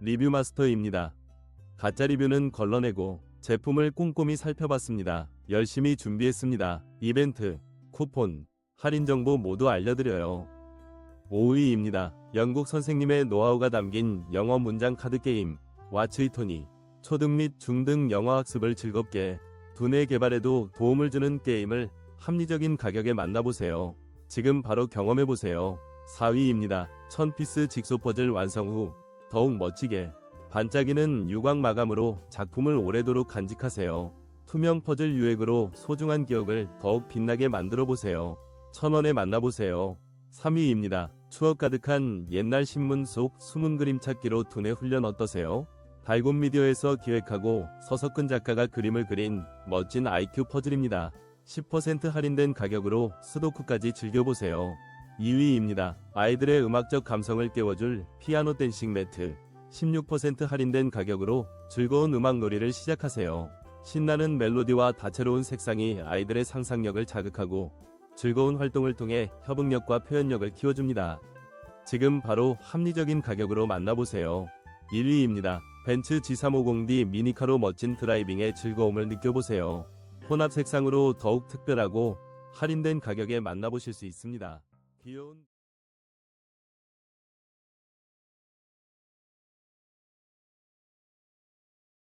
리뷰 마스터입니다. 가짜 리뷰는 걸러내고 제품을 꼼꼼히 살펴봤습니다. 열심히 준비했습니다. 이벤트, 쿠폰, 할인 정보 모두 알려드려요. 5위입니다. 영국 선생님의 노하우가 담긴 영어 문장 카드 게임 왓츠이토니 초등 및 중등 영어 학습을 즐겁게 두뇌 개발에도 도움을 주는 게임을 합리적인 가격에 만나보세요. 지금 바로 경험해보세요. 4위입니다. 1000피스 직소 퍼즐 완성 후 더욱 멋지게 반짝이는 유광 마감으로 작품을 오래도록 간직하세요. 투명 퍼즐 유액으로 소중한 기억을 더욱 빛나게 만들어 보세요. 천원에 만나보세요. 3위입니다. 추억 가득한 옛날 신문 속 숨은 그림 찾기로 두뇌 훈련 어떠세요? 달곰 미디어에서 기획하고 서석근 작가가 그림을 그린 멋진 IQ 퍼즐입니다. 10% 할인된 가격으로 스도쿠까지 즐겨보세요. 2위입니다. 아이들의 음악적 감성을 깨워줄 피아노 댄싱 매트. 16% 할인된 가격으로 즐거운 음악 놀이를 시작하세요. 신나는 멜로디와 다채로운 색상이 아이들의 상상력을 자극하고 즐거운 활동을 통해 협응력과 표현력을 키워줍니다. 지금 바로 합리적인 가격으로 만나보세요. 1위입니다. 벤츠 G350D 미니카로 멋진 드라이빙의 즐거움을 느껴보세요. 혼합 색상으로 더욱 특별하고 할인된 가격에 만나보실 수 있습니다. 귀여운